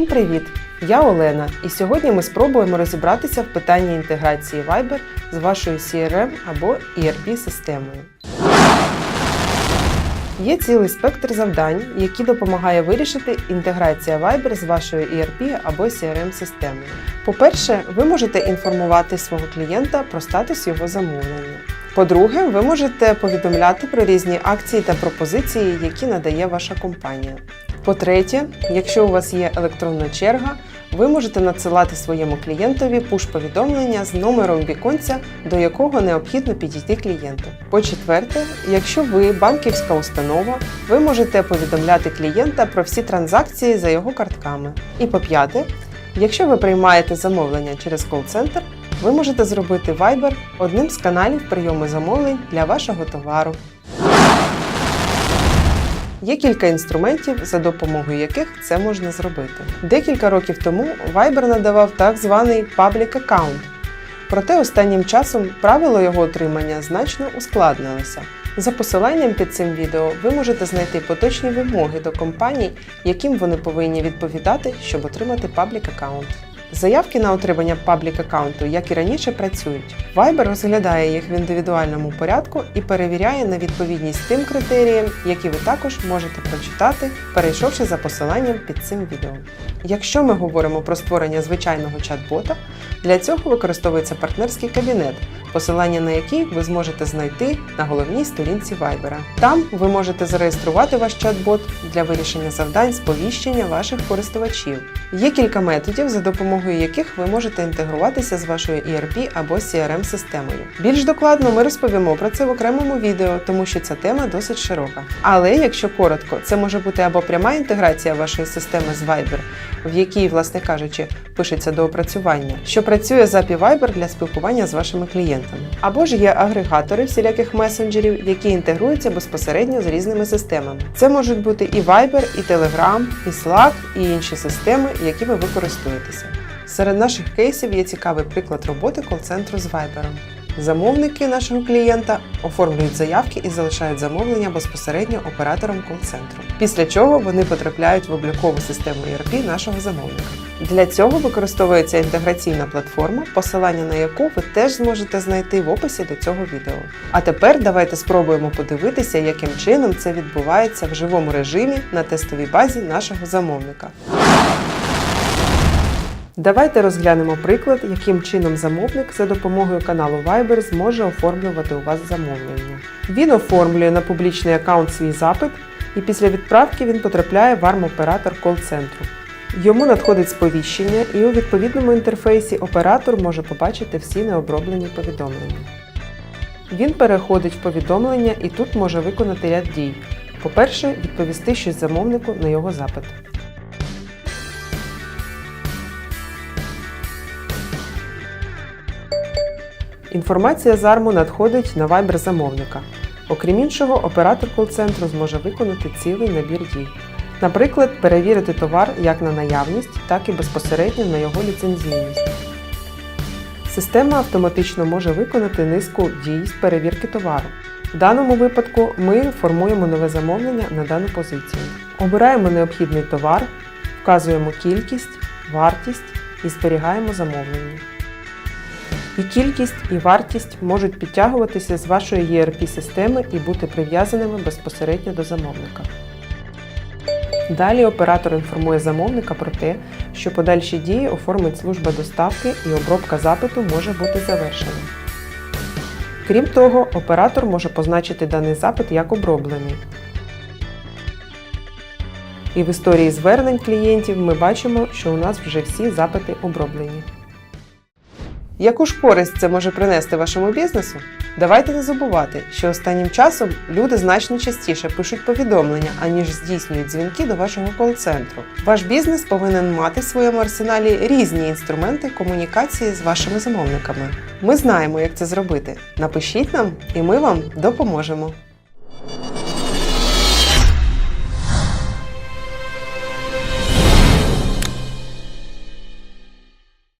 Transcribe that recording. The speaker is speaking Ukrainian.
Всім привіт! Я Олена, і сьогодні ми спробуємо розібратися в питанні інтеграції Viber з вашою CRM або ERP-системою. Є цілий спектр завдань, які допомагає вирішити інтеграція Viber з вашою ERP або CRM-системою. По-перше, ви можете інформувати свого клієнта про статус його замовлення. По-друге, ви можете повідомляти про різні акції та пропозиції, які надає ваша компанія. По-третє, якщо у вас є електронна черга, ви можете надсилати своєму клієнтові пуш-повідомлення з номером віконця, до якого необхідно підійти клієнту. По-четверте, якщо ви банківська установа, ви можете повідомляти клієнта про всі транзакції за його картками. І по-п'яте, якщо ви приймаєте замовлення через кол-центр, ви можете зробити Viber одним з каналів прийому замовлень для вашого товару. Є кілька інструментів, за допомогою яких це можна зробити. Декілька років тому Viber надавав так званий Public Account. Проте останнім часом правило його отримання значно ускладнилося. За посиланням під цим відео ви можете знайти поточні вимоги до компаній, яким вони повинні відповідати, щоб отримати Public Account. Заявки на отримання паблік аккаунту, як і раніше, працюють. Viber розглядає їх в індивідуальному порядку і перевіряє на відповідність тим критеріям, які ви також можете прочитати, перейшовши за посиланням під цим відео. Якщо ми говоримо про створення звичайного чат-бота, для цього використовується партнерський кабінет, посилання на який ви зможете знайти на головній сторінці Viber. Там ви можете зареєструвати ваш чат-бот для вирішення завдань сповіщення ваших користувачів. Є кілька методів, за допомогою яких ви можете інтегруватися з вашою ERP або CRM-системою. Більш докладно ми розповімо про це в окремому відео, тому що ця тема досить широка. Але якщо коротко, це може бути або пряма інтеграція вашої системи з Viber, в якій, власне кажучи, пишеться до опрацювання, що працює з API Viber для спілкування з вашими клієнтами. Або ж є агрегатори всіляких месенджерів, які інтегруються безпосередньо з різними системами. Це можуть бути і Viber, і Telegram, і Slack, і інші системи, які ви користуєтеся. Серед наших кейсів є цікавий приклад роботи кол-центру з Viber. Замовники нашого клієнта оформлюють заявки і залишають замовлення безпосередньо операторам кол-центру. Після чого вони потрапляють в облікову систему ERP нашого замовника. Для цього використовується інтеграційна платформа, посилання на яку ви теж зможете знайти в описі до цього відео. А тепер давайте спробуємо подивитися, яким чином це відбувається в живому режимі на тестовій базі нашого замовника. Давайте розглянемо приклад, яким чином замовник за допомогою каналу Viber зможе оформлювати у вас замовлення. Він оформлює на публічний аккаунт свій запит, і після відправки він потрапляє в арм-оператор кол-центру. Йому надходить сповіщення, і у відповідному інтерфейсі оператор може побачити всі необроблені повідомлення. Він переходить в повідомлення і тут може виконати ряд дій. По-перше, відповісти щось замовнику на його запит. Інформація з арму надходить на Viber замовника. Окрім іншого, оператор кол-центру зможе виконати цілий набір дій. Наприклад, перевірити товар як на наявність, так і безпосередньо на його ліцензійність. Система автоматично може виконати низку дій з перевірки товару. В даному випадку ми формуємо нове замовлення на дану позицію. Обираємо необхідний товар, вказуємо кількість, вартість і зберігаємо замовлення. І кількість, і вартість можуть підтягуватися з вашої ERP-системи і бути прив'язаними безпосередньо до замовника. Далі оператор інформує замовника про те, що подальші дії оформить служба доставки і обробка запиту може бути завершена. Крім того, оператор може позначити даний запит як оброблений. І в історії звернень клієнтів ми бачимо, що у нас вже всі запити оброблені. Яку ж користь це може принести вашому бізнесу? Давайте не забувати, що останнім часом люди значно частіше пишуть повідомлення, аніж здійснюють дзвінки до вашого кол-центру. Ваш бізнес повинен мати в своєму арсеналі різні інструменти комунікації з вашими замовниками. Ми знаємо, як це зробити. Напишіть нам, і ми вам допоможемо.